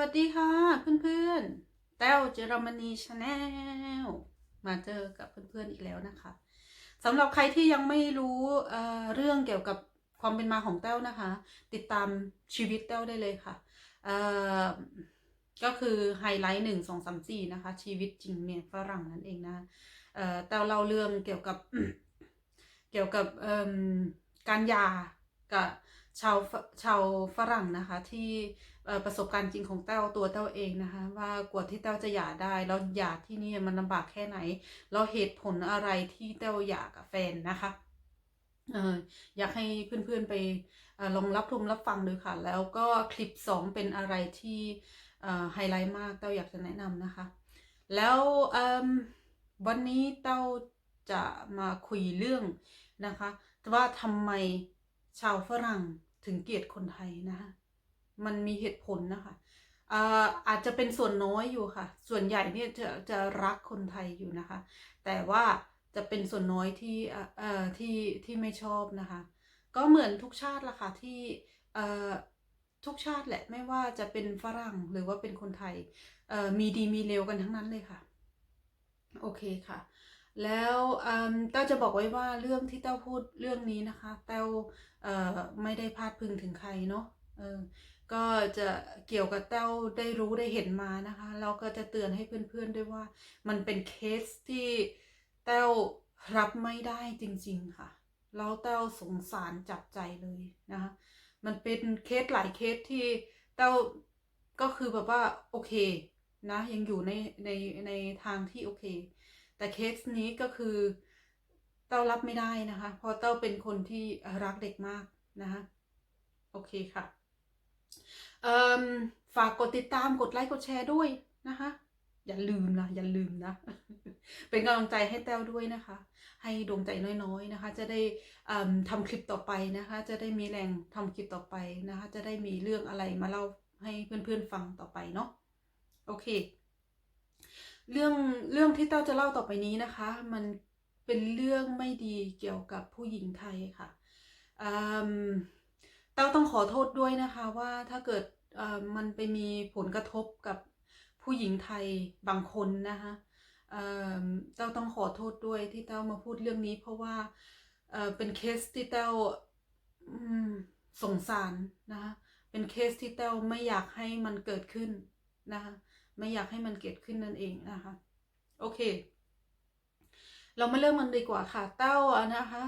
วัสดีค่ะเพื่อนๆ แต้วเจอรมนีชาแนลมาเจอกับเพื่อนๆอีกแล้วนะคะสำหรับใครที่ยังไม่รู้เเรื่องเกี่ยวกับความเป็นมาของแต้วนะคะ ติดตามชีวิตแต้วได้เลยค่ะ ก็คือไฮไลท์หนึ่งสองสามสี่นะคะ ชีวิตจริงเมียฝรั่งนั่นเองนะเอ่อแต้วเล่าเรื่องเกี่ยวกับเกี่ยวกับการยากับชาวชาวฝรั่งนะคะที่ ประสบการณ์จริงของแต้วตัวแต้วเองนะคะว่ากว่าที่แต้วจะหย่าได้แล้วหย่าที่นี่มันลำบากแค่ไหนแล้วเหตุผลอะไรที่แต้วหย่ากับแฟนนะคะเอออยากให้เพื่อนๆไปอลองรับชมรับฟังดูค่ะ แล้วก็คลิปสองเป็นอะไรที่ไฮไลท์มากแต้วอยากจะแนะนำนะคะ แล้ววันนี้เต้าจะมาคุยเรื่องนะคะว่าทำไมชาวฝรั่งถึงเกลียดคนไทยนะคะ มันมีเหตุผลนะคะอาอาจจะเป็นส่วนน้อยอยู่ค่ะ ส่วนใหญ่เนี่ยจะจะรักคนไทยอยู่นะคะ แต่ว่าจะเป็นส่วนน้อยที่เอ่อที่ที่ไม่ชอบนะคะ ก็เหมือนทุกชาติละค่ะที่เอ่อทุกชาติแหละไม่ว่าจะเป็นฝรั่งหรือว่าเป็นคนไทยเอ่อมีดีมีเลวกันทั้งนั้นเลยค่ะ โอเคค่ะ แล้วเต้าจะบอกไว้ว่าเรื่องที่เต้าพูดเรื่องนี้นะคะ เต้าไม่ได้พาดพิงถึงใครเนาะเออ ก็จะเกี่ยวกับเต้าได้รู้ได้เห็นมานะคะแล้วก็จะเตือนให้เพื่อนๆด้วยว่า มันเป็นเคสที่เต้ารับไม่ได้จริง ๆค่ะแล้วเต้าสงสารจับใจเลยนะคะมันเป็นเคสหลายเคสที่เต้าก็คือแบบว่าโอเคนะยังอยู่ในในในทางที่โอเค แต่เคสนี้ก็คือเต้ารับไม่ได้นะคะเพราะเต้าเป็นคนที่รักเด็กมากนะคะโอเคค่ะ ฝากกดติดตามกดไลค์กดแชร์ด้วยนะคะ อย่าลืมนะอย่าลืมนะ เป็นกำลังใจให้แต้วด้วยนะคะ ให้ดวงใจน้อยๆนะคะ จะได้ทำคลิปต่อไปนะคะ จะได้มีแรงทำคลิปต่อไปนะคะ จะได้มีเรื่องอะไรมาเล่าให้เพื่อนๆฟังต่อไปเนาะโอเค เรื่องเรื่องที่เต้าจะเล่าต่อไปนี้นะคะ มันเป็นเรื่องไม่ดีเกี่ยวกับผู้หญิงไทยค่ะอืม เต้าต้องขอโทษด้วยนะคะว่าถ้าเกิดมันไปมีผลกระทบกับผู้หญิงไทยบางคนนะคะเอ่อเต้าต้องขอโทษด้วยที่เต้ามาพูดเรื่องนี้ เพราะว่าเออเป็นเคสที่เต้าสงสารนะคะเป็นเคสที่เต้าไม่อยากให้มันเกิดขึ้นนะคะไม่อยากให้มันเกิดขึ้นนั่นเองนะคะโอเค เรามาเริ่มมันดีกว่าค่ะ เต้านะคะ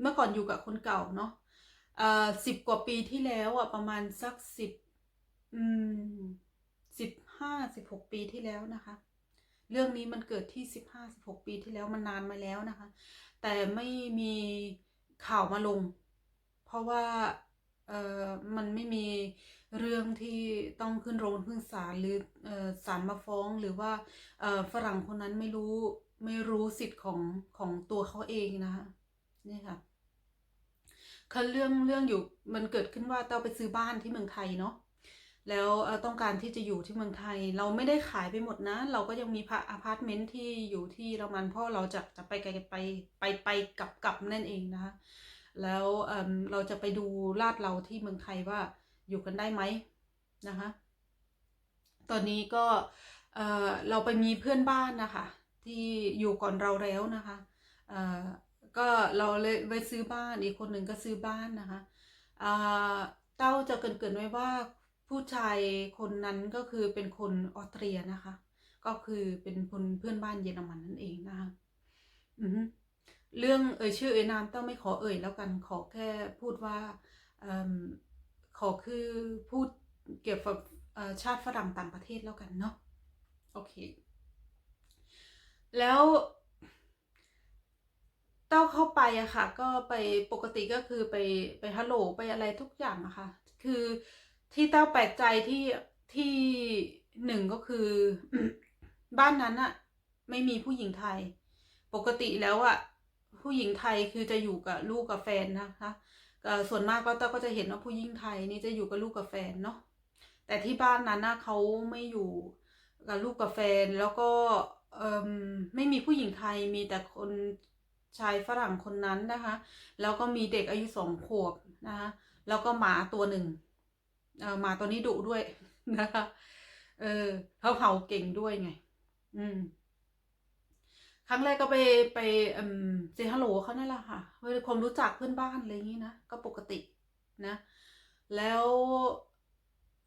เมื่อก่อนอยู่กับคนเก่าเนาะ เอ่อสิบกว่าปีที่แล้วอะประมาณสักสิบอืมสิบห้าสิบหกปีที่แล้วนะคะ เรื่องนี้มันเกิดที่สิบห้าสิบหกปีที่แล้วมันนานมาแล้วนะคะ แต่ไม่มีข่าวมาลง เพราะว่าเอ่อมันไม่มีเรื่องที่ต้องขึ้นโรงขึ้นศาลหรืออ่อศาลมาฟ้องหรือว่าฝรั่งคนนั้นไม่รู้ไม่รู้สิทธิ์ของของตัวเขาเองนะคะนี่ค่ะ คือเรื่องเรื่องอยู่มันเกิดขึ้นว่าเต้าไปซื้อบ้านที่เมืองไทยเนาะแล้วต้องการที่จะอยู่ที่เมืองไทย เราไม่ได้ขายไปหมดนะ เราก็ยังมีพาอพาร์ตเมนต์ที่อยู่ที่เรามันเพราะเราจะจะไปไกลไปไปไปกลับกลับนั่นเองนะคะแล้วเออเราจะไปดูลาดเราที่เมืองไทยว่าอยู่กันได้ไหมนะคะตอนนี้ก็เออเราไปมีเพื่อนบ้านนะคะ ที่อยู่ก่อนเราแล้วนะคะเออ ก็เราเลยไปซื้อบ้านอีกคนหนึ่งก็ซื้อบ้านนะคะอ่าเต้าจะเกรินๆไว้ว่าผู้ชายคนนั้นก็คือเป็นคนออสเตรียนะคะ ก็คือเป็นคนเพื่อนบ้านเยอรมันนั่นเองนะคะอือฮึเรื่องเอ่ยชื่อเอ่ยนามต้องไม่ขอเอ่ยแล้วกันขอแค่พูดว่าอขอคือพูดเกี่ยวกับชาติฝรั่งต่างประเทศแล้วกันเนาะโอเค แล้ว เต้าเข้าไปอะค่ะ ก็ไปปกติก็คือไปไปฮัลโหลไปอะไรทุกอย่างอะค่ะ คือที่เต้าแปลกใจที่ที่หนึ่งก็คือ บ้านนั้นอะไม่มีผู้หญิงไทย ปกติแล้วอะผู้หญิงไทยคือจะอยู่กับลูกกับแฟนนะคะส่วนมากก็เต้าก็จะเห็นว่าผู้หญิงไทยนี่จะอยู่กับลูกกับแฟนเนาะแต่ที่บ้านนั้นนะเขาไม่อยู่กับลูกกับแฟนแล้วก็ไม่มีผู้หญิงไทยมีแต่คน ชายฝรั่งคนนั้นนะคะ แล้วก็มีเด็กอายุสองขวบนะคะ แล้วก็หมาตัวหนึ่งเออหมาตัวนี้ดุด้วยนะคะ เออเขาเห่าเก่งด้วยไง อืม ครั้งแรกก็ไปไปเซฮัลโหลเขานั่นแหละค่ะเพื่อความรู้จักเพื่อนบ้านอะไรอย่างนี้นะ ก็ปกตินะ แล้ว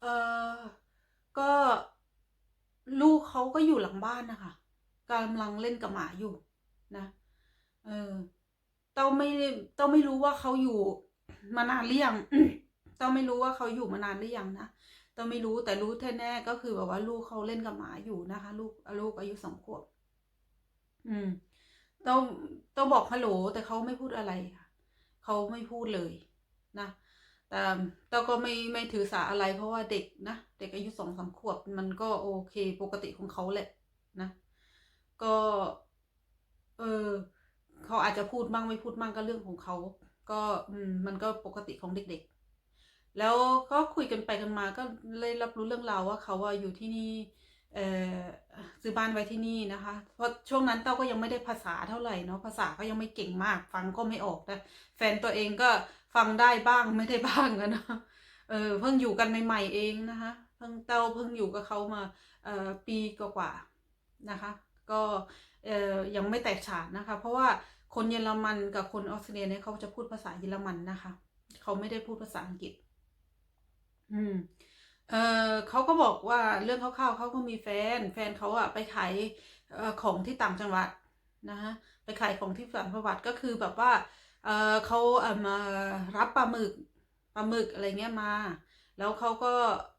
เออก็ลูกเขาก็อยู่หลังบ้านนะคะกำลังเล่นกับหมาอยู่นะ เออเต้าไม่เต้าไม่รู้ว่าเขาอยู่มานานหรือยังเต้าไม่รู้ว่าเขาอยู่มานานหรือยังนะเต้าไม่รู้แต่รู้แน่ๆก็คือแบบว่าลูกเขาเล่นกับหมาอยู่นะคะ ลูกลูกอายุสองขวบอืมต้องต้องบอกฮัลโหล แต่เขาไม่พูดอะไรค่ะเขาไม่พูดเลยนะแต่เราก็ไม่ไม่ถือสาอะไร เพราะว่าเด็กนะเด็กอายุสองสามขวบ มันก็โอเคปกติของเขาแหละนะ ก็ เออ เขาอาจจะพูดบ้างไม่พูดบ้างก็เรื่องของเขา ก็อืมมันก็ปกติของเด็ก ๆ แล้วก็คุยกันไปกันมาก็เลยรับรู้เรื่องราวว่าเขาว่าอยู่ที่นี่เอ่อซื้อบ้านไว้ที่นี่นะคะ เพราะช่วงนั้นเต้าก็ยังไม่ได้ภาษาเท่าไหร่เนาะภาษาก็ยังไม่เก่งมาก ฟังก็ไม่ออกแต่แฟนตัวเองก็ฟังได้บ้างไม่ได้บ้างอะนะเออเพิ่งอยู่กันใหม่ๆเองนะคะ เพิ่งเต้าเพิ่งอยู่กับเขามาเอ่อปีกว่าๆนะคะ ก็ เอ่อยังไม่แตกฉานนะคะ เพราะว่าคนเยอรมันกับคนออสเตรเลียเนี่ยเขาจะพูดภาษาเยอรมันนะคะ เขาไม่ได้พูดภาษาอังกฤษ อืมเออเขาก็บอกว่าเรื่องคร่าวๆเขาก็มีแฟน แฟนเขาอะไปขายของที่ต่างจังหวัดนะฮะไปขายของที่ต่างจังหวัดก็คือแบบว่าเออเขาเออมารับปลาหมึกปลาหมึกอะไรเงี้ยมา แล้วเขาก็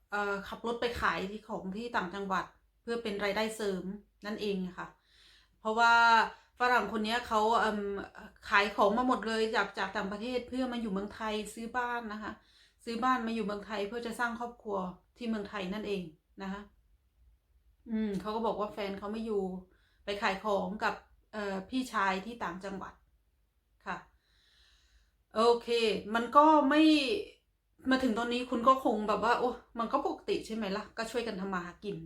เออขับรถไปขายที่ของที่ต่างจังหวัด เพื่อเป็นรายได้เสริมนั่นเองค่ะ เพราะว่าฝรั่งคนนี้เขาขายของมาหมดเลยจากจากต่างประเทศเพื่อมาอยู่เมืองไทยซื้อบ้านนะคะ ซื้อบ้านมาอยู่เมืองไทยเพื่อจะสร้างครอบครัวที่เมืองไทยนั่นเองนะคะ อืมเขาก็บอกว่าแฟนเขาไม่อยู่ไปขายของกับพี่ชายที่ต่างจังหวัดค่ะ โอเค มันก็ไม่มาถึงตอนนี้คุณก็คงแบบว่า โอ้มันก็ปกติใช่ไหมล่ะ ก็ช่วยกันทำมาหากิน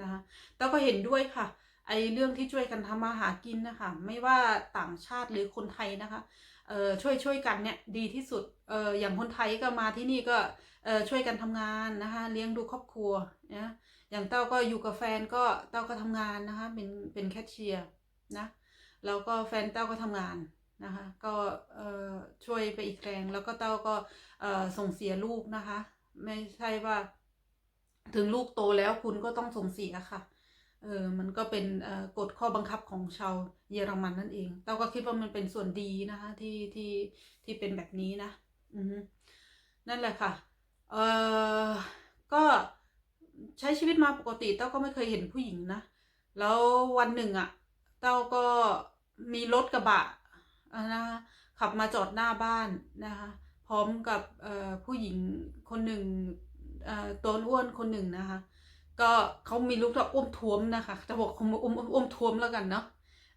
นะคะแต่ก็เห็นด้วยค่ะ ไอ้เรื่องที่ช่วยกันทำมาหากินนะคะ ไม่ว่าต่างชาติหรือคนไทยนะคะเออช่วยช่วยกันเนี่ยดีที่สุดเอออย่างคนไทยก็มาที่นี่ก็เออช่วยกันทำงานนะคะ เลี้ยงดูครอบครัวนะอย่างเต้าก็อยู่กับแฟนก็เต้าก็ทำงานนะคะ เป็นเป็นแคชเชียร์นะแล้วก็แฟนเต้าก็ทำงานนะคะ ก็เออช่วยไปอีกแรงแล้วก็เต้าก็เออส่งเสียลูกนะคะ ไม่ใช่ว่า ถึงลูกโตแล้วคุณก็ต้องส่งเสียค่ะ เออมันก็เป็นกฎข้อบังคับของชาวเยอรมันนั่นเอง เราก็คิดว่ามันเป็นส่วนดีนะคะที่ที่ที่เป็นแบบนี้นะอือนั่นแหละค่ะเออก็ใช้ชีวิตมาปกติเต้าก็ไม่เคยเห็นผู้หญิงนะ แล้ววันหนึ่งอะ่ะเต้าก็มีรถกระบะนะคะขับมาจอดหน้าบ้านนะคะพร้อมกับผู้หญิงคนหนึ่งตัวอ้วนคนหนึ่งนะคะ ก็เขามีลูกที่อ้วมท้วมนะคะจะบอกคงอ้วมอ้วมท้วมแล้วกันเนาะ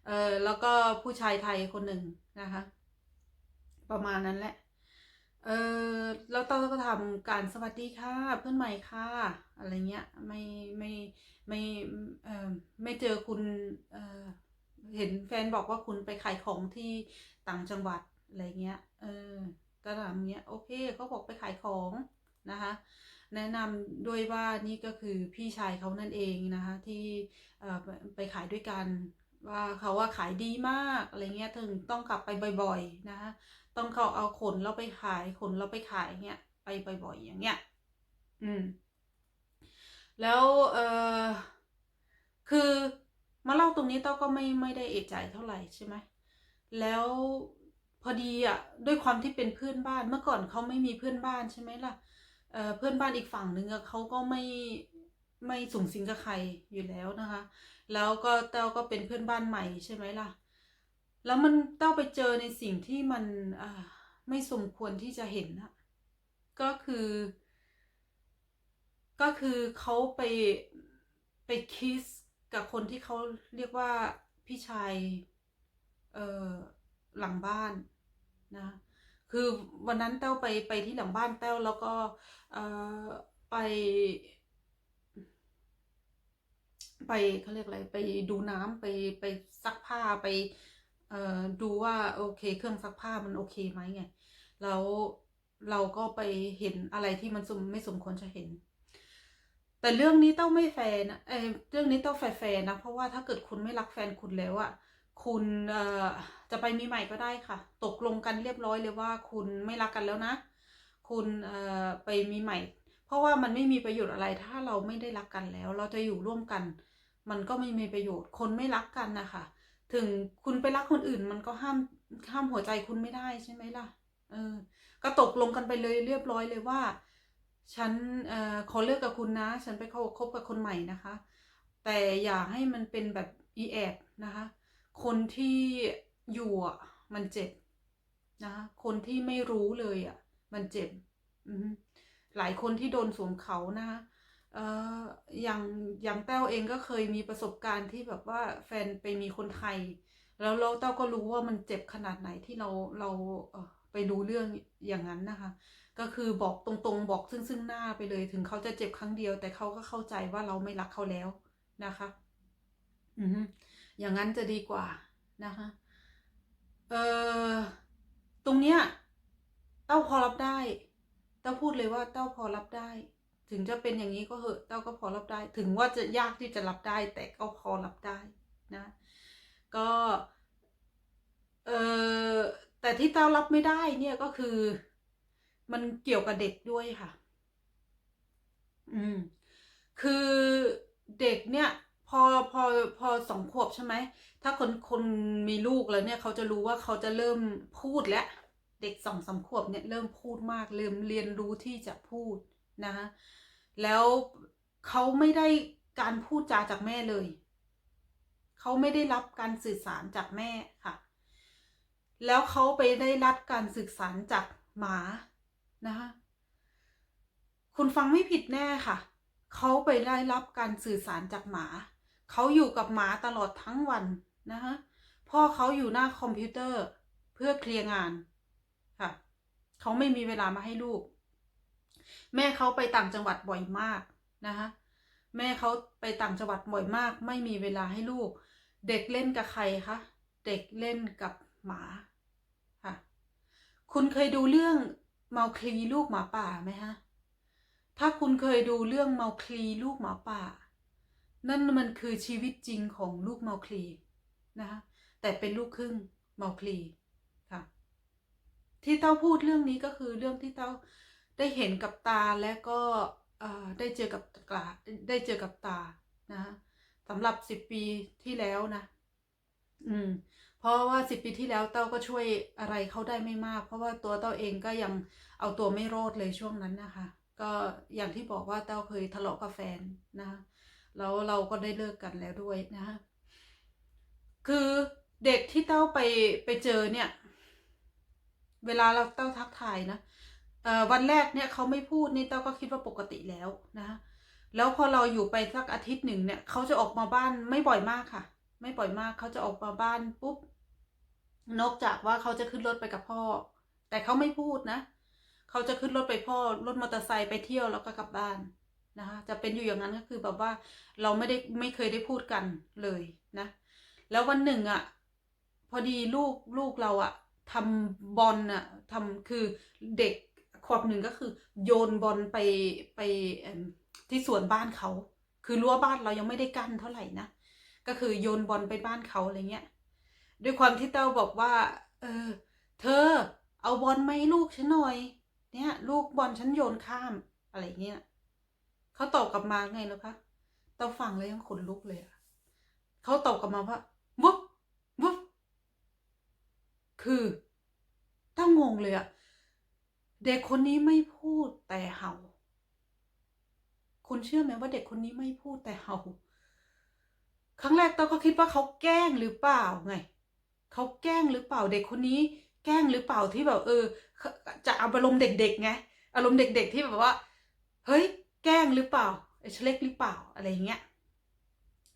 เออแล้วก็ผู้ชายไทยคนหนึ่งนะคะ ประมาณนั้นแหละเออแล้วต้าก็ทำการสวัสดีค่ะเพื่อนใหม่ค่ะ อะไรเงี้ยไม่ไม่ไม่เออไม่เจอคุณเออเห็นแฟนบอกว่าคุณไปขายของที่ต่างจังหวัดอะไรเงี้ยเออก็ทำเงี้ยโอเคเขาบอกไปขายของนะคะ แนะนำด้วยว่านี่ก็คือพี่ชายเขานั่นเองนะคะที่ไปขายด้วยกันว่าเขาว่าขายดีมากอะไรเงี้ยถึงต้องกลับไปบ่อยๆนะคะต้องเขาเอาขนเราไปขายขนเราไปขายเงี้ยไปบ่อยๆอย่างเงี้ยอืม แล้วเออคือมาเล่าตรงนี้เต้าก็ไม่ไม่ได้เอะใจเท่าไหร่ใช่ไหมแล้วพอดีอะด้วยความที่เป็นเพื่อนบ้านเมื่อก่อนเขาไม่มีเพื่อนบ้านใช่ไหมล่ะเเพื่อนบ้านอีกฝั่งหนึ่งเขาก็ไม่ไม่สูงสิงกับใครอยู่แล้วนะคะ แล้วก็เต้าก็เป็นเพื่อนบ้านใหม่ใช่ไหมล่ะ แล้วมันเต้าไปเจอในสิ่งที่มันไม่สมควรที่จะเห็นอะก็คือ ก็คือเขาไปไปคิสกับคนที่เขาเรียกว่าพี่ชายเออหลังบ้านนะ คือวันนั้นเต้าไปไปที่หลังบ้านเต้าแล้วก็เออไป ไปเขาเรียกอะไรไปดูน้ำไปไปซักผ้าไปเอ่อดูว่าโอเค เครื่องซักผ้ามันโอเคไหมไงแล้วเราก็ไปเห็นอะไรที่มันมไม่สมควรจะเห็น แต่เรื่องนี้เต้องไม่แฟร์นะเอยเรื่องนี้เต้องแฟร์นะ เพราะว่าถ้าเกิดคุณไม่รักแฟนคุณแล้วอะ คุณเอ่อจะไปมีใหม่ก็ได้ค่ะ ตกลงกันเรียบร้อยเลยว่าคุณไม่รักกันแล้วนะ คุณเอ่อไปมีใหม่ เพราะว่ามันไม่มีประโยชน์อะไรถ้าเราไม่ได้รักกันแล้ว เราจะอยู่ร่วมกัน มันก็ไม่มีประโยชน์ คนไม่รักกันนะคะถึงคุณไปรักคนอื่นมันก็ห้ามห้ามหัวใจคุณไม่ได้ใช่ไหมล่ะ เออ ก็ตกลงกันไปเลยเรียบร้อยเลยว่า ฉันเอ่อขอเลิกกับคุณนะ ฉันไปคบกับคนใหม่นะคะ แต่อย่าให้มันเป็นแบบอีแอบนะคะ คนที่อยู่อะมันเจ็บนะคนที่ไม่รู้เลยอะ มันเจ็บอืมหลายคนที่โดนสวมเขานะเอ่ออย่างอย่างแต้วเองก็เคยมีประสบการณ์ที่แบบว่าแฟนไปมีคนไทย แล้วเราเต้าก็รู้ว่ามันเจ็บขนาดไหนที่เราเราเออไปรู้เรื่องอย่างนั้นนะคะ ก็คือบอกตรงๆ บอกซึ่งซึ่งหน้าไปเลย ถึงเขาจะเจ็บครั้งเดียว แต่เขาก็เข้าใจว่าเราไม่รักเขาแล้วนะคะ อือ อย่างนั้นจะดีกว่านะคะเออตรงเนี้ยเต้าพอรับได้ เต้าพูดเลยว่าเต้าพอรับได้ ถึงจะเป็นอย่างนี้ก็เหอะเต้าก็พอรับได้ ถึงว่าจะยากที่จะรับได้ แต่ก็พอรับได้นะ ก็เออแต่ที่เต้ารับไม่ได้เนี่ยก็คือ มันเกี่ยวกับเด็กด้วยค่ะ อืม คือเด็กเนี่ย พอพอพอสองขวบใช่ไหม ถ้าคนคนมีลูกแล้วเนี่ยเขาจะรู้ว่าเขาจะเริ่มพูดแล้ว เด็กสองสามขวบเนี่ยเริ่มพูดมาก เริ่มเรียนรู้ที่จะพูดนะคะแล้วเขาไม่ได้การพูดจาจากแม่เลย เขาไม่ได้รับการสื่อสารจากแม่ค่ะ แล้วเขาไปได้รับการสื่อสารจากหมานะคะคุณฟังไม่ผิดแน่ค่ะ เขาไปได้รับการสื่อสารจากหมา เขาอยู่กับหมาตลอดทั้งวันนะคะพ่อเขาอยู่หน้าคอมพิวเตอร์เพื่อเคลียร์งานค่ะเขาไม่มีเวลามาให้ลูก แม่เขาไปต่างจังหวัดบ่อยมากนะคะแม่เขาไปต่างจังหวัดบ่อยมาก ไม่มีเวลาให้ลูก เด็กเล่นกับใครคะเด็กเล่นกับหมาค่ะ คุณเคยดูเรื่องเมาคลีลูกหมาป่าไหมฮะถ้าคุณเคยดูเรื่องเมาคลีลูกหมาป่า นั่นมันคือชีวิตจริงของลูกเมาคลีนะคะแต่เป็นลูกครึ่งเมาคลีค่ะ ที่เต้าพูดเรื่องนี้ก็คือเรื่องที่เต้าได้เห็นกับตาและก็ได้เจอกับตาได้เจอกับตานะคะสำหรับสิบปีที่แล้วนะ อืม เพราะว่าสิบปีที่แล้วเต้าก็ช่วยอะไรเขาได้ไม่มาก เพราะว่าตัวเต้าเองก็ยังเอาตัวไม่รอดเลยช่วงนั้นนะคะ ก็อย่างที่บอกว่าเต้าเคยทะเลาะกับแฟนนะคะ แล้วเราก็ได้เลิกกันแล้วด้วยนะคะคือเด็กที่เต้าไปไปเจอเนี่ย เวลาเราเต้าทักทายนะวันแรกเนี่ยเขาไม่พูดนี่เต้าก็คิดว่าปกติแล้วนะคะแล้วพอเราอยู่ไปสักอาทิตย์หนึ่งเนี่ยเขาจะออกมาบ้านไม่บ่อยมากค่ะ ไม่บ่อยมากเขาจะออกมาบ้านปุ๊บนอกจากว่าเขาจะขึ้นรถไปกับพ่อ แต่เขาไม่พูดนะ เขาจะขึ้นรถไปพ่อรถมอเตอร์ไซค์ไปเที่ยวแล้วก็กลับบ้าน นะคะจะเป็นอยู่อย่างนั้นก็คือแบบว่าเราไม่ได้ไม่เคยได้พูดกันเลยนะ แล้ววันหนึ่งอะ่ะพอดีลูกลูกเราอะ่ะทำบอลอะ่ะทำคือเด็กขวบหนึ่งก็คือโยนบอลไปไปที่สวนบ้านเขา คือรั้วบ้านเรายังไม่ได้กั้นเท่าไหร่นะ ก็คือโยนบอลไปบ้านเขาอะไรเงี้ย ด้วยความที่เต้าบอกว่า เออ เธอ เอาบอลมาให้ลูกฉันหน่อย เนี่ย ลูกบอลฉันโยนข้ามอะไรเงี้ย เขาตอบกลับมาไงแล้วคะเต้าฟังแล้วยังขนลุกเลยอะเขาตอบกลับมาว่าวุบวุบคือต้างงเลยอะเด็กคนนี้ไม่พูดแต่เห่า คุณเชื่อไหมว่าเด็กคนนี้ไม่พูดแต่เห่า ครั้งแรกเต้าก็คิดว่าเขาแกล้งหรือเปล่าไง เขาแกล้งหรือเปล่าเด็กคนนี้ แกล้งหรือเปล่าที่แบบ เออ จะเอาอารมณ์เด็กๆไง อารมณ์เด็ก ๆ ที่แบบว่า เฮ้ย แกล้งหรือเปล่าไอ้เชเล็กหรือเปล่าอะไรอย่างเงี้ย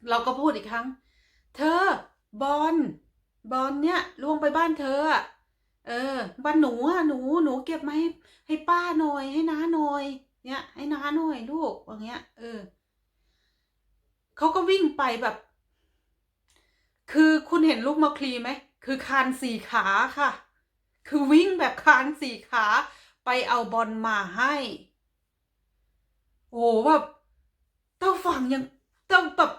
เราก็พูดอีกครั้ง เธอบอลบอลเนี่ยล่วงไปบ้านเธออะเออบ้านหนูอะหนูหนูเก็บมาให้ให้ป้าหน่อยให้น้าหน่อยเนี่ยให้น้าหน่อยลูกอย่างเงี้ย เออเขาก็วิ่งไปแบบ คือคุณเห็นลูกมะคลีไหมคือคานสี่ขาค่ะ คือวิ่งแบบคานสี่ขา ไปเอาบอลมาให้ โอ้แบบเต้าฟังยังเต้าแบบ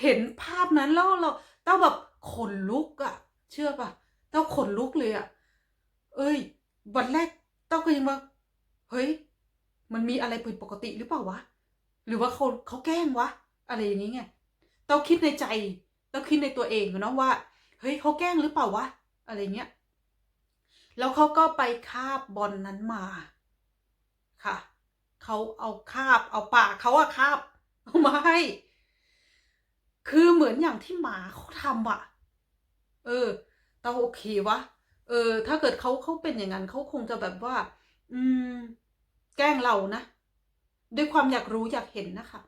เห็นภาพนั้นแล้วเราเต้าแบบขนลุกอะเชื่อปะเต้าขนลุกเลยอะเอ้ยวันแรกเต้าก็ยังว่าเฮ้ย มันมีอะไรผิดปกติหรือเปล่าวะหรือว่าเขาเขาแกล้งวะอะไรอย่างนี้ไงเต้าคิดในใจเต้าคิดในตัวเองเนาะว่าเฮ้ยเขาแกล้งหรือเปล่าวะอะไรเงี้ยแล้วเขาก็ไปคาบบอลนนั้นมาค่ะ เขาเอาคาบ เอาปากเขาอะคาบเอามาให้ คือเหมือนอย่างที่หมาเขาทำอะเออเต้าโอเควะ เออ ถ้าเกิดเขาเขาเป็นอย่างนั้นเขาคงจะแบบว่า อืม แกล้งเรานะด้วยความอยากรู้อยากเห็นนะคะ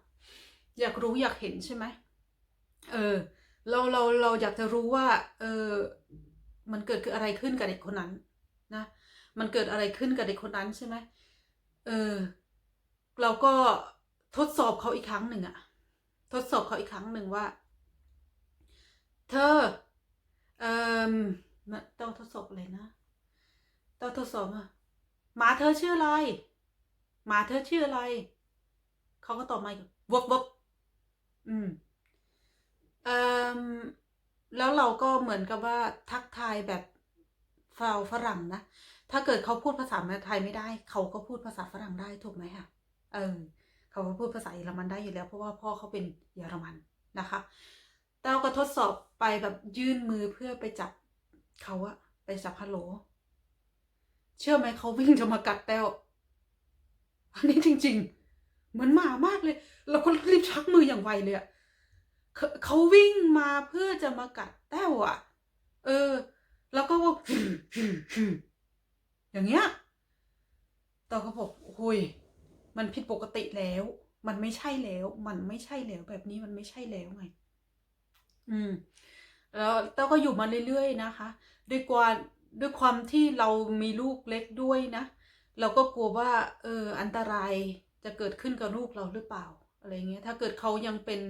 อยากรู้อยากเห็นใช่ไหมเออ เราเราเราอยากจะรู้ว่า เออ มันเกิดคืออะไรขึ้นกับเด็กคนนั้น นะ มันเกิดอะไรขึ้นกับเด็กคนนั้นใช่ไหมเออ เราก็ทดสอบเขาอีกครั้งหนึ่งอะทดสอบเขาอีกครั้งหนึ่งว่า เธอเอ่อต้องทดสอบอะไรนะต้องทดสอบอะหมาเธอชื่ออะไรหมาเธอชื่ออะไรเขาก็ตอบมาวบวบอืมเอ่อแล้วเราก็เหมือนกับว่าทักทายแบบฝรั่งนะ ถ้าเกิดเขาพูดภาษาไทยไม่ได้ เขาก็พูดภาษาฝรั่งได้ถูกไหมคะ เออเขาพูดภาษาเยอรมันได้อยู่แล้ว เพราะว่าพ่อเขาเป็นเยอรมันนะคะเต้าก็ทดสอบไปแบบยื่นมือเพื่อไปจับเขาอะไปจับฮัลโหล เชื่อไหมเขาวิ่งจะมากัดแต้วอันนี้จริง ๆ เหมือนหมามากเลยเราก็รีบชักมืออย่างไวเลยอะเขาวิ่งมาเพื่อจะมากัดแต้วอะเออ แล้วก็ว่าอย่างเงี้ยตอเขาบอกโอ้ย มันผิดปกติแล้ว มันไม่ใช่แล้ว มันไม่ใช่แล้ว แบบนี้มันไม่ใช่แล้วไง อืม แล้วเต้าก็อยู่มาเรื่อยๆนะคะ ด้วยความด้วยความที่เรามีลูกเล็กด้วยนะ เราก็กลัวว่า เออ อันตรายจะเกิดขึ้นกับลูกเราหรือเปล่า อะไรเงี้ย ถ้าเกิดเขายังเป็น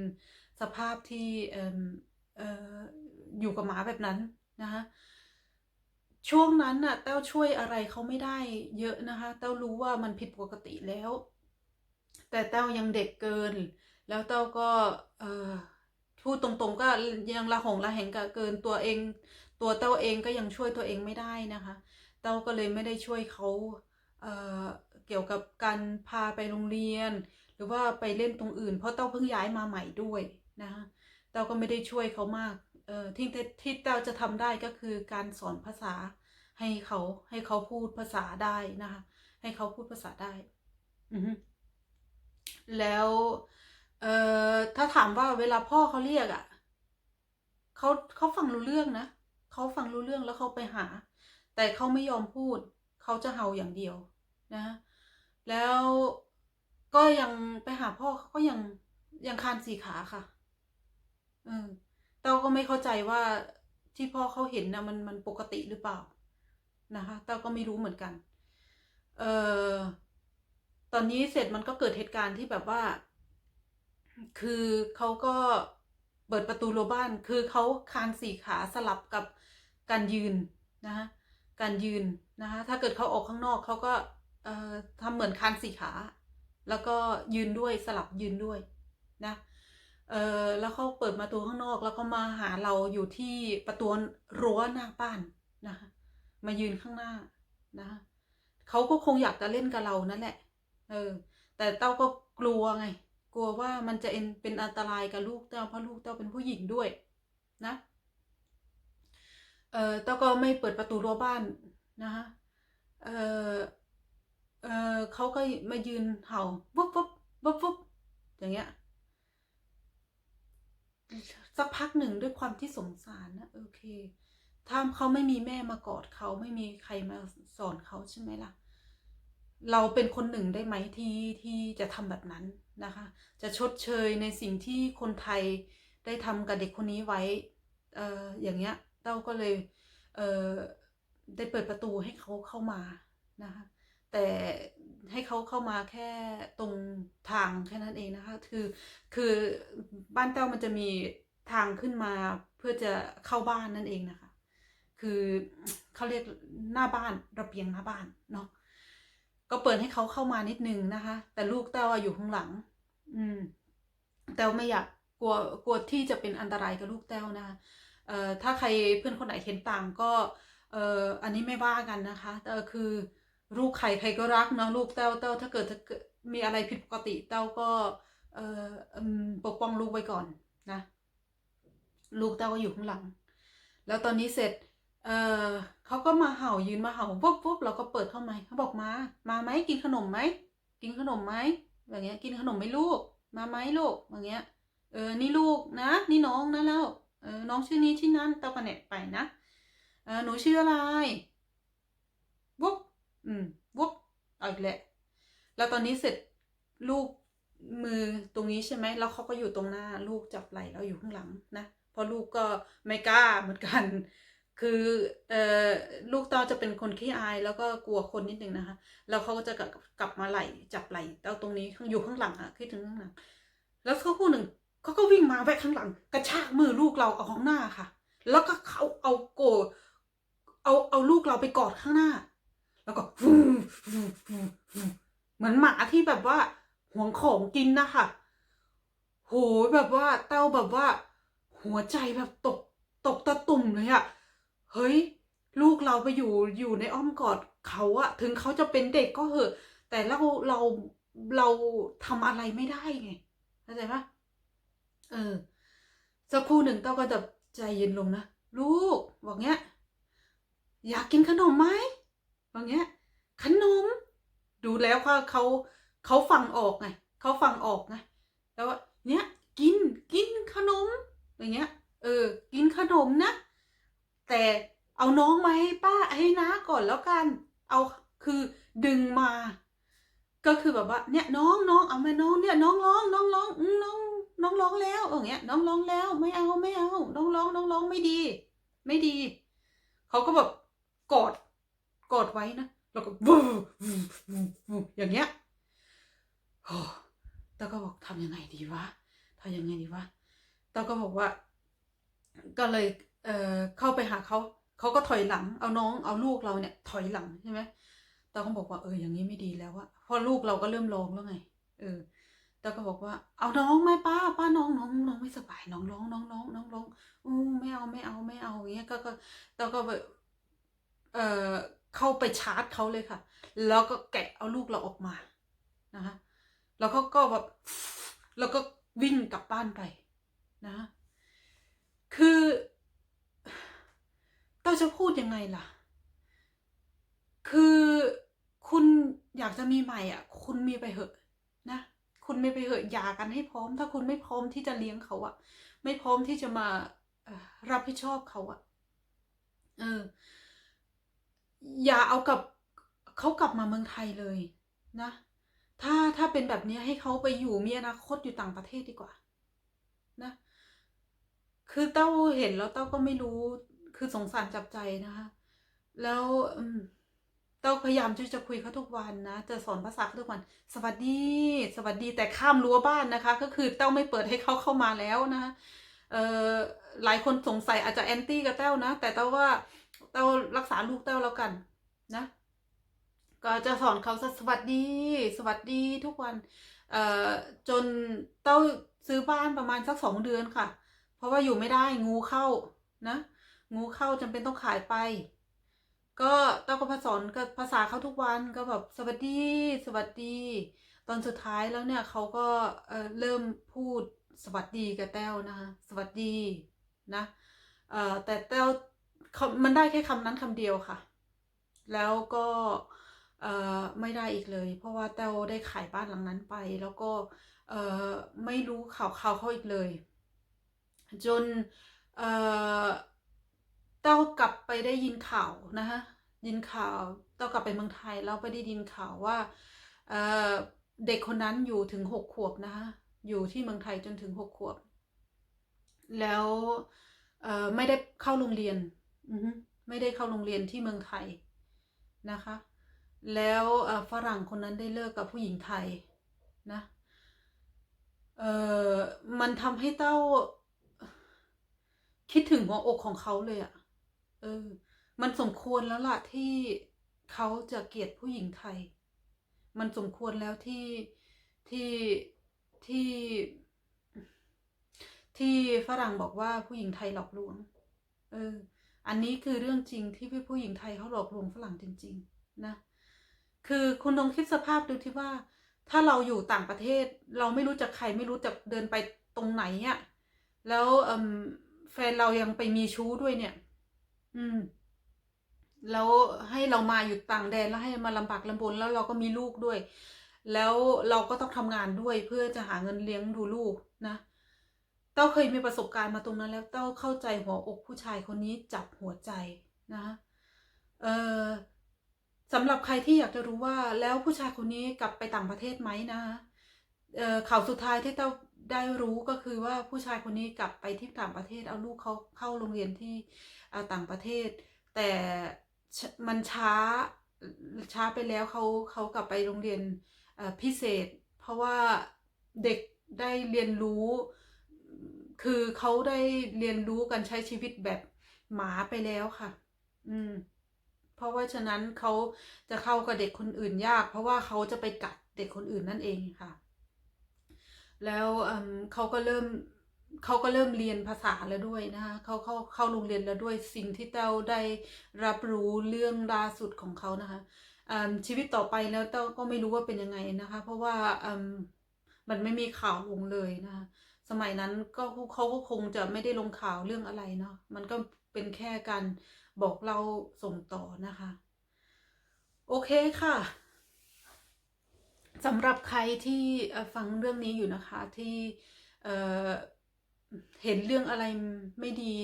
สภาพที่เออเอออยู่กับหมาแบบนั้นนะคะช่วงนั้นน่ะแต้วช่วยอะไรเขาไม่ได้เยอะนะคะแต้วรู้ว่ามันผิดปกติแล้ว แต่แต้วยังเด็กเกิน แล้วแต้วก็พูดตรงๆก็ยังละหงละแหงกเกินตัวเอง ตัวแต้วเองก็ยังช่วยตัวเองไม่ได้นะคะแต้วก็เลยไม่ได้ช่วยเขาเเกี่ยวกับการพาไปโรงเรียน หรือว่าไปเล่นตรงอื่น เพราะแต้วเพิ่งย้ายมาใหม่ด้วยนะคะแต้วก็ไม่ได้ช่วยเขามากเที่ที่แต้วจะทำได้ก็คือการสอนภาษาให้เขาให้เขาพูดภาษาได้นะคะ ให้เขาพูดภาษาได้ อือ แล้วเอ่อถ้าถามว่าเวลาพ่อเขาเรียกอะ่ะเขาเขาฟังรู้เรื่องนะเขาฟังรู้เรื่องแล้วเขาไปหา แต่เขาไม่ยอมพูด เขาจะเห่าอย่างเดียวนะแล้วก็ยังไปหาพ่อเขาก็ยังยังคานสี่ขาค่ะเออเต้าก็ไม่เข้าใจว่าที่พ่อเขาเห็นนะมันมันปกติหรือเปล่านะคะเต้าก็ไม่รู้เหมือนกัน เออ ตอนนี้เสร็จมันก็เกิดเหตุการณ์ที่แบบว่า คือเขาก็เปิดประตูรั้วบ้าน คือเขาคานสี่ขาสลับกับการยืนนะคะการยืนนะคะ ถ้าเกิดเขาออกข้างนอกเขาก็เอ่อทำเหมือนคานสี่ขา แล้วก็ยืนด้วยสลับยืนด้วยนะเออแล้วเขาเปิดประตูข้างนอกแล้วก็มาหาเราอยู่ที่ประตูรั้วหน้าบ้านนะคะมายืนข้างหน้านะคะเขาก็คงอยากจะเล่นกับเรานั่นแหละ เออ แต่เต้าก็กลัวไง กลัวว่ามันจะเป็นอันตรายกับลูกเต้าเพราะลูกเต้าเป็นผู้หญิงด้วย นะ เออเต้าก็ไม่เปิดประตูรั้วบ้านนะคะเออเออเขาก็มายืนเห่าวุบวุบวุบวุบอย่างเงี้ยสักพักหนึ่งด้วยความที่สงสารนะโอเค ถ้าเขาไม่มีแม่มากอดเขาไม่มีใครมาสอนเขาใช่ไหมล่ะ เราเป็นคนหนึ่งได้ไหมที่ที่จะทำแบบนั้นนะคะ จะชดเชยในสิ่งที่คนไทยได้ทำกับเด็กคนนี้ไว้เอ่ออย่างเงี้ยเต้าก็เลยเอ่อได้เปิดประตูให้เขาเข้ามานะคะแต่ให้เขาเข้ามาแค่ตรงทางแค่นั้นเองนะคะ คือคือบ้านเต้ามันจะมีทางขึ้นมาเพื่อจะเข้าบ้านนั่นเองนะคะ คือเขาเรียกหน้าบ้านระเบียงหน้าบ้านเนาะ ก็เปิดให้เขาเข้ามานิดนึงนะคะ แต่ลูกแต้วอยู่ข้างหลัง อืมแต้วไม่อยากกลัวกลัวที่จะเป็นอันตรายกับลูกแต้วนะคะเอ่อถ้าใครเพื่อนคนไหนเห็นต่างก็เอ่ออันนี้ไม่ว่ากันนะคะแต่คือลูกใครใครก็รักเนาะลูกแต้วแต้วถ้าเกิดถ้าเกิดมีอะไรผิดปกติแต้วก็เอ่อปกป้องลูกไว้ก่อนนะ ลูกแต้วก็อยู่ข้างหลัง แล้วตอนนี้เสร็จ เออเขาก็มาเห่ายืนมาเห่าปุ๊บปุ๊บเราก็เปิดเข้ามาเขาบอกมา มาไหมกินขนมไหมกินขนมไหมอย่างเงี้ย กินขนมไหมลูก มาไหมลูกอย่างเงี้ย เออนี่ลูกนะ นี่น้องนะแล้วเออน้องชื่อนี้ชื่อนั้นเตากันเนตไปนะเออหนูชื่ออะไรวุ๊บอืมวุ๊บเอาอีกแหละแล้วตอนนี้เสร็จลูกมือตรงนี้ใช่ไหมแล้วเขาก็อยู่ตรงหน้า ลูกจับไหล่เราอยู่ข้างหลังนะเพราะลูกก็ไม่กล้าเหมือนกัน คือเอ่อลูกเต้าจะเป็นคนขี้อายแล้วก็กลัวคนนิดนึงนะคะ แล้วเขาก็จะกลับกลับมาไหลจับไหลเต้าตรงนี้อยู่ข้างหลังอะคิดถึงข้างหลัง แล้วสักครู่หนึ่งเขาก็วิ่งมาแวะข้างหลัง กระชากมือลูกเราเอาข้างหน้าค่ะ แล้วก็เขาเอาโกเอาเอาลูกเราไปกอดข้างหน้า แล้วก็ฟูฟูฟูฟูเหมือนหมาที่แบบว่าหวงของกินนะคะโหแบบว่าเต้าแบบว่า หัวใจแบบตกตกตะตุ่มเลยอะ เฮ้ย ลูกเราไปอยู่อยู่ในอ้อมกอดเขาอะถึงเขาจะเป็นเด็กก็เหอะ แต่เราเราเราทำอะไรไม่ได้ไงเข้าใจปะเออสักครู่หนึ่งเต้าก็จะใจเย็นลงนะลูกบอกเงี้ย อยากกินขนมไหมบอกเงี้ย ขนม ดูแล้วเขาเขาเขาฟังออกไงเขาฟังออกไงแล้วว่าเนี้ยกินกินขนมอย่างเงี้ย เออ กินขนมนะ แต่เอาน้องมาให้ป้าให้น้าก่อนแล้วกัน เอาคือดึงมา ก็คือแบบว่า เนี่ยน้องน้องเอามาน้องเนี่ยน้องร้องน้องร้องน้องน้องร้องแล้วอย่างเงี้ย น้องร้องแล้วไม่เอาไม่เอาน้องร้องน้องร้องไม่ดี ไม่ดีเขาก็แบบกอดกอดไว้นะแล้วก็วูวูวูวูอย่างเงี้ยโอ้แต่ก็บอกทำยังไงดีวะทำยังไงดีวะแต่ก็บอกว่า ก็เลย เอ่อเข้าไปหาเขาเขาก็ถอยหลัง เอาน้องเอาลูกเราเนี่ยถอยหลังใช่ไหมแต่ก็บอกว่าเอออย่างนี้ไม่ดีแล้วอะเพราะลูกเราก็เริ่มร้องแล้วไง เออแต่ก็บอกว่าเอาน้องไหมป้า ป้าน้องน้องน้องไม่สบายน้องร้องน้องร้องน้องร้องอู้ไม่เอาไม่เอาไม่เอาอย่างเงี้ยก็ก็แต่ก็แบบเอ่อเข้าไปชาร์จเขาเลยค่ะ แล้วก็แกะเอาลูกเราออกมานะคะแล้วเขาก็แบบแล้วก็วิ่งกลับบ้านไปนะ คือเราจะพูด ยังไงล่ะ คือคุณอยากจะมีใหม่อะ คุณมีไปเหอะนะ คุณไม่ไปเหอะหย่ากันให้พร้อม ถ้าคุณไม่พร้อมที่จะเลี้ยงเขาอะ ไม่พร้อมที่จะมารับผิดชอบเขาอะ เออ อย่าเอากับเขากลับมาเมืองไทยเลยนะ ถ้าถ้าเป็นแบบนี้ให้เขาไปอยู่มีอนาคตอยู่ต่างประเทศดีกว่า นะ คือเต้าเห็นแล้วเต้าก็ไม่รู้ คือสงสารจับใจนะคะ แล้วเต้าพยายามที่จะคุยเขาทุกวันนะ จะสอนภาษาเขาทุกวัน สวัสดี สวัสดีแต่ข้ามรั้วบ้านนะคะ ก็คือเต้าไม่เปิดให้เขาเข้ามาแล้วนะคะเอ่อหลายคนสงสัยอาจจะแอนตี้กับเต้านะ แต่เต้าว่าเต้ารักษาลูกเต้าแล้วกันนะ ก็จะสอนเขาสวัสดี สวัสดีทุกวันเอ่อจนเต้าซื้อบ้านประมาณสักสองเดือนค่ะ เพราะว่าอยู่ไม่ได้งูเข้านะ งูเข้าจำเป็นต้องขายไป ก็เต้าก็ผสอนกับภาษาเขาทุกวันก็แบบสวัสดี สวัสดี ตอนสุดท้ายแล้วเนี่ยเขาก็เอ่อเริ่มพูดสวัสดีกับแต้วนะคะสวัสดีนะเอ่อแต่แต้วเขามันได้แค่คำนั้นคำเดียวค่ะ แล้วก็เอ่อไม่ได้อีกเลย เพราะว่าแต้วได้ขายบ้านหลังนั้นไป แล้วก็เอ่อไม่รู้ข่าวข่าวเขาอีกเลย จนเอ่อ เต้ากลับไปได้ยินข่าวนะคะยินข่าวเต้ากลับไปเมืองไทยแล้วไปได้ยินข่าวว่าเเด็กคนนั้นอยู่ถึงหกขวบนะคะอยู่ที่เมืองไทยจนถึงหกขวบ แล้วไม่ได้เข้าโรงเรียนไม่ได้เข้าโรงเรียนที่เมืองไทยนะคะ แล้วฝรั่งคนนั้นได้เลิกกับผู้หญิงไทยนะเออมันทำให้เต้าคิดถึงหัวอกของเขาเลยอะ เออ มันสมควรแล้วล่ะที่เขาจะเกลียดผู้หญิงไทย มันสมควรแล้วที่ที่ที่ที่ฝรั่งบอกว่าผู้หญิงไทยหลอกลวง เออ อันนี้คือเรื่องจริงที่ผู้หญิงไทยเขาหลอกลวงฝรั่งจริง ๆ นะ คือคุณลองคิดสภาพดูที่ว่า ถ้าเราอยู่ต่างประเทศ เราไม่รู้จักใครไม่รู้จักเดินไปตรงไหนอะ่ะแล้วแฟนเรายังไปมีชู้ด้วยเนี่ย อืม แล้วให้เรามาอยู่ต่างแดนแล้วให้มาลำบากลำบนแล้วเราก็มีลูกด้วย แล้วเราก็ต้องทำงานด้วยเพื่อจะหาเงินเลี้ยงดูลูกนะเต้าเคยมีประสบการณ์มาตรงนั้น แล้วเต้าเข้าใจหัวอกผู้ชายคนนี้จับหัวใจนะเออสำหรับใครที่อยากจะรู้ว่าแล้วผู้ชายคนนี้กลับไปต่างประเทศไหมนะเออข่าวสุดท้ายที่เต้า ได้รู้ก็คือว่าผู้ชายคนนี้กลับไปที่ต่างประเทศเอาลูกเขาเข้าโรงเรียนที่ต่างประเทศ แต่มันช้าช้าไปแล้วเขาเขากลับไปโรงเรียนพิเศษ เพราะว่าเด็กได้เรียนรู้ คือเขาได้เรียนรู้การใช้ชีวิตแบบหมาไปแล้วค่ะ อืม เพราะว่าฉะนั้นเขาจะเข้ากับเด็กคนอื่นยาก เพราะว่าเขาจะไปกัดเด็กคนอื่นนั่นเองค่ะ แล้วเขาก็เริ่มเขาก็เริ่มเรียนภาษาแล้วด้วยนะคะเขาเข้าเข้าโรงเรียนแล้วด้วยสิ่งที่เต้าได้รับรู้เรื่องล่าสุดของเขานะคะชีวิตต่อไปแล้วเต้าก็ไม่รู้ว่าเป็นยังไงนะคะ เพราะว่ามมันไม่มีข่าวลงเลยนะคะสมัยนั้นก็เขาก็คงจะไม่ได้ลงข่าวเรื่องอะไรเนาะมันก็เป็นแค่การบอกเราส่งต่อนะคะ โอเคค่ะ สำหรับใครที่ฟังเรื่องนี้อยู่นะคะที่เห็นเรื่องอะไรไม่ดี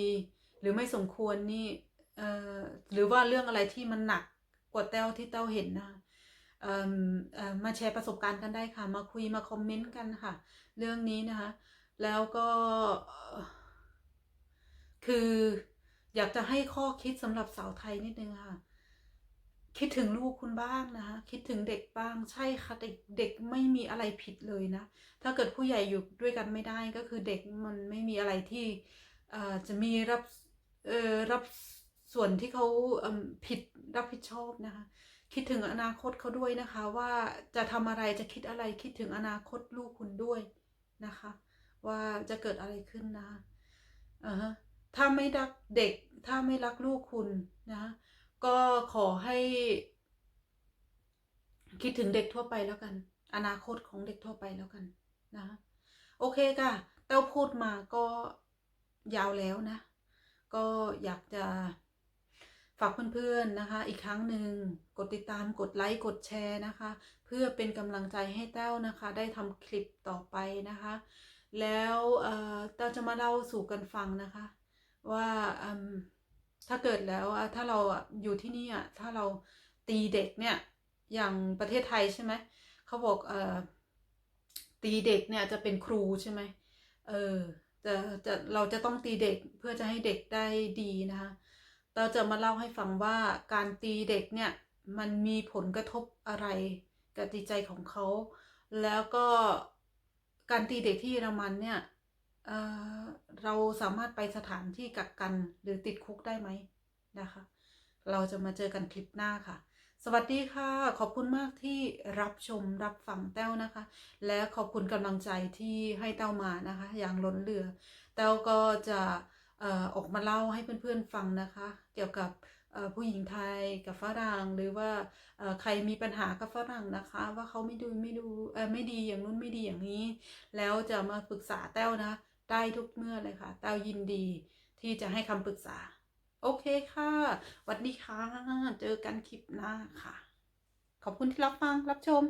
หรือไม่สมควรนี่หรือว่าเรื่องอะไรที่มันหนักกว่าแต้วที่แต้วเห็นนะคะมาแชร์ประสบการณ์กันได้ค่ะ มาคุยมาคอมเมนต์กันค่ะ เรื่องนี้นะคะ แล้วก็คืออยากจะให้ข้อคิดสำหรับสาวไทยนิดนึงค่ะ คิดถึงลูกคุณบ้างนะคะคิดถึงเด็กบ้างใช่ค่ะเด็กเด็กไม่มีอะไรผิดเลยนะ ถ้าเกิดผู้ใหญ่อยู่ด้วยกันไม่ได้ก็คือเด็กมันไม่มีอะไรที่จะมีรับรับส่วนที่เขาผิดรับผิดชอบนะคะ คิดถึงอนาคตเขาด้วยนะคะ ว่าจะทำอะไรจะคิดอะไรคิดถึงอนาคตลูกคุณด้วยนะคะ ว่าจะเกิดอะไรขึ้นนะอ่าถ้าไม่รักเด็กถ้าไม่รักลูกคุณนะ ก็ขอให้ คิดถึงเด็กทั่วไปแล้วกัน อนาคตของเด็กทั่วไปแล้วกันนะโอเคค่ะ เต้าพูดมาก็ยาวแล้วนะ ก็อยากจะฝากเพื่อนๆนะคะ อีกครั้งหนึ่งกดติดตามกดไลค์กดแชร์นะคะ เพื่อเป็นกำลังใจให้แต้วนะคะ ได้ทำคลิปต่อไปนะคะ แล้วเต้วจะมาเล่าสู่กันฟังนะคะ ว่า ถ้าเกิดแล้วอะถ้าเราอะอยู่ที่นี่อะถ้าเราตีเด็กเนี่ยอย่างประเทศไทยใช่ไหมเขาบอกเอ่อตีเด็กเนี่ยจะเป็นครูใช่ไหมเออจะจะเราจะต้องตีเด็กเพื่อจะให้เด็กได้ดีนะคะเราจะมาเล่าให้ฟังว่าการตีเด็กเนี่ยมันมีผลกระทบอะไรกับจิตใจของเขา แล้วก็การตีเด็กที่เยอรมันเนี่ย เเราสามารถไปสถานที่กักกันหรือติดคุกได้ไหมนะคะ เราจะมาเจอกันคลิปหน้าค่ะ สวัสดีค่ะ ขอบคุณมากที่รับชมรับฟังแต้วนะคะ และขอบคุณกำลังใจที่ให้แต้วมานะคะ อย่างล้นเหลือ แต้วก็จะอออกมาเล่าให้เพื่อนๆฟังนะคะ เกี่ยวกับผู้หญิงไทยกับฝรั่งหรือว่าใครมีปัญหากับฝรั่งนะคะ ว่าเขาไม่ดูไม่ดูไม่ดีอย่างนู้นไม่ดีอย่างนี้ แล้วจะมาปรึกษาแต้วนะ ได้ทุกเมื่อเลยค่ะ แต้วยินดีที่จะให้คำปรึกษา โอเคค่ะสวัสดีค่ะ เจอกันคลิปหน้าค่ะ ขอบคุณที่รับฟังรับชม